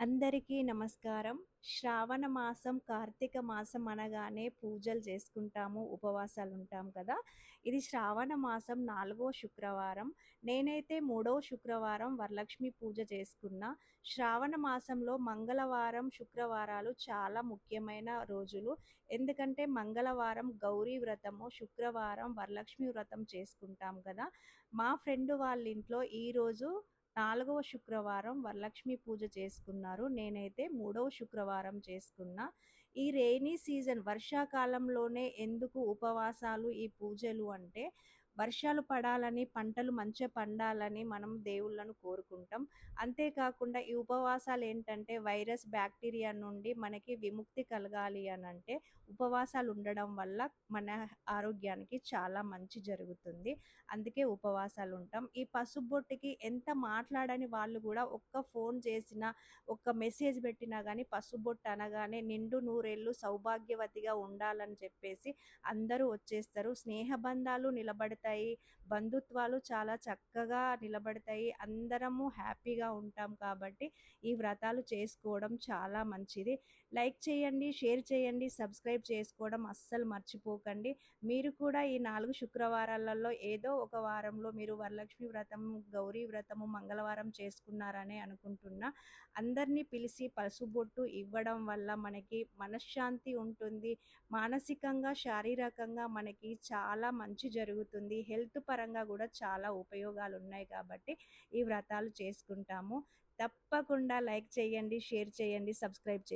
అందరికీ నమస్కారం. శ్రావణ మాసం కార్తీక మాసం అనగానే పూజలు చేసుకుంటాము ఉపవాసాలు ఉంటాం కదా. ఇది శ్రావణ మాసం నాలుగో శుక్రవారం. నేనైతే మూడో శుక్రవారం వరలక్ష్మి పూజ చేసుకున్న. శ్రావణ మాసంలో మంగళవారం శుక్రవారాలు చాలా ముఖ్యమైన రోజులు. ఎందుకంటే మంగళవారం గౌరీ వ్రతము శుక్రవారం వరలక్ష్మి వ్రతం చేసుకుంటాం కదా. మా ఫ్రెండ్ వాళ్ళ ఇంట్లో ఈరోజు నాలుగవ శుక్రవారం వరలక్ష్మి పూజ చేసుకున్నారు. నేనైతే మూడవ శుక్రవారం చేసుకున్నా. ఈ రెయినీ సీజన్ వర్షాకాలంలోనే ఎందుకు ఉపవాసాలు ఈ పూజలు అంటే వర్షాలు పడాలని పంటలు మంచిగా పండాలని మనం దేవుళ్ళను కోరుకుంటాం. అంతేకాకుండా ఈ ఉపవాసాలు ఏంటంటే వైరస్ బ్యాక్టీరియా నుండి మనకి విముక్తి కలగాలి అని అంటే ఉపవాసాలు ఉండడం వల్ల మన ఆరోగ్యానికి చాలా మంచి జరుగుతుంది. అందుకే ఉపవాసాలు ఉంటాం. ఈ పసుబొట్టుకి ఎంత మాట్లాడని వాళ్ళు కూడా ఒక్క ఫోన్ చేసినా ఒక్క మెసేజ్ పెట్టినా కానీ పసుబొట్టు అనగానే నిండు నూరేళ్ళు సౌభాగ్యవతిగా ఉండాలని చెప్పేసి అందరూ వచ్చేస్తారు. స్నేహబంధాలు నిలబడతాయి. బంధుత్వాలు చాలా చక్కగా నిలబడతాయి. అందరము హ్యాపీగా ఉంటాం కాబట్టి ఈ వ్రతాలు చేసుకోవడం చాలా మంచిది. లైక్ చేయండి షేర్ చేయండి సబ్స్క్రైబ్ చేసుకోవడం అస్సలు మర్చిపోకండి. మీరు కూడా ఈ నాలుగు శుక్రవారాలలో ఏదో ఒక వారంలో మీరు వరలక్ష్మి వ్రతం గౌరీ వ్రతము మంగళవారం చేసుకున్నారని అనుకుంటున్నా. అందరినీ పిలిచి పసుబొట్టు ఇవ్వడం వల్ల మనకి మనశ్శాంతి ఉంటుంది. మానసికంగా శారీరకంగా మనకి చాలా మంచి జరుగుతుంది. హెల్త్ పరంగా కూడా చాలా ఉపయోగాలు ఉన్నాయి కాబట్టి ఈ వ్రతాలు చేసుకుంటాము. తప్పకుండా లైక్ చేయండి షేర్ చేయండి సబ్స్క్రైబ్ చేయండి